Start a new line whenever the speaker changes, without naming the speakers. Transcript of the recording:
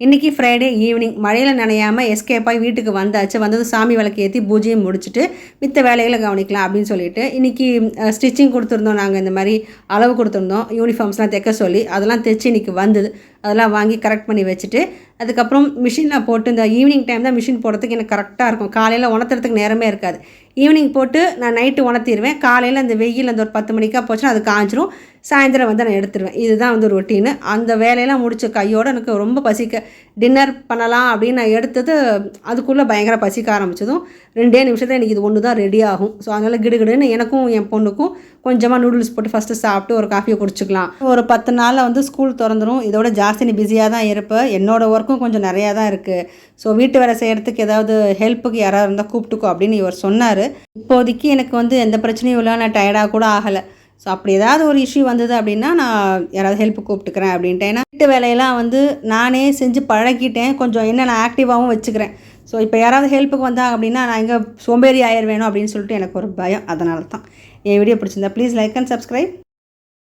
இன்றைக்கி Friday evening மழையில் நனையாமல் escape ஆகி வீட்டுக்கு வந்தாச்சு. வந்தது சாமி விளக்கு ஏற்றி பூஜையும் முடிச்சுட்டு மித்த வேலைகளை கவனிக்கலாம் அப்படின்னு சொல்லிட்டு இன்றைக்கி ஸ்டிச்சிங் கொடுத்துருந்தோம் நாங்கள் இந்த மாதிரி அளவு கொடுத்துருந்தோம். யூனிஃபார்ம்ஸ்லாம் தைக்க சொல்லி அதெல்லாம் தைச்சி இன்றைக்கி வந்தது. அதெல்லாம் வாங்கி கரெக்ட் பண்ணி வச்சுட்டு அதுக்கப்புறம் மிஷினில் போட்டு இந்த ஈவினிங் டைம் தான் மிஷின் போடுறதுக்கு எனக்கு கரெக்டாக இருக்கும். காலையில் உணர்த்துறதுக்கு நேரமே இருக்காது. ஈவினிங் போட்டு நான் நைட்டு உணர்த்திடுவேன் காலையில் அந்த வெயில் அந்த ஒரு பத்து மணிக்காக போச்சுன்னா அது காஞ்சிரும். சாயந்தரம் வந்து நான் எடுத்துருவேன். இதுதான் வந்து ரொட்டீனு அந்த வேலையெல்லாம் முடிச்ச கையோடு எனக்கு ரொம்ப பசிக்க டின்னர் பண்ணலாம் அப்படின்னு நான் எடுத்தது அதுக்குள்ளே பயங்கர பசிக்க ஆரம்பிச்சதும் ரெண்டே நிமிஷத்தில் எனக்கு இது ஒன்று தான் ரெடி ஆகும். ஸோ அதனால் கிடுகிடுன்னு எனக்கும் என் பொண்ணுக்கும் கொஞ்சமாக நூடுல்ஸ் போட்டு ஃபஸ்ட்டு சாப்பிட்டு ஒரு காஃபியை குடிச்சிக்கலாம். ஒரு பத்து நாளில் வந்து ஸ்கூல் திறந்துடும் இதோட ஜா ஜாஸ்தி நீ பிஸியாக தான் இருப்பேன் என்னோடய ஒர்க்கும் கொஞ்சம் நிறையா தான் இருக்குது ஸோ வீட்டு வேலை செய்கிறதுக்கு ஏதாவது ஹெல்ப்புக்கு யாராவது இருந்தால் கூப்பிட்டுக்கோ அப்படின்னு இவர் சொன்னார். இப்போதைக்கு எனக்கு வந்து எந்த பிரச்சனையும் இல்லை. நான் டயர்டாக கூட ஆகலை. ஸோ அப்படி ஏதாவது ஒரு இஷ்யூ வந்தது அப்படின்னா நான் யாராவது ஹெல்ப் கூப்பிட்டுக்கிறேன் அப்படின்ட்டு ஏன்னா வீட்டு வேலையெல்லாம் வந்து நானே செஞ்சு பழகிட்டேன். கொஞ்சம் என்ன நான் ஆக்டிவாகவும் வச்சுக்கிறேன். ஸோ இப்போ யாராவது ஹெல்ப்புக்கு வந்தாங்க அப்படின்னா நான் எங்கே சோம்பேறி ஆயிடுவேணும் அப்படின்னு சொல்லிட்டு எனக்கு ஒரு பயம். அதனால தான் என் வீடியோ பிடிச்சிருந்தா ப்ளீஸ் லைக் அண்ட் சப்ஸ்கிரைப்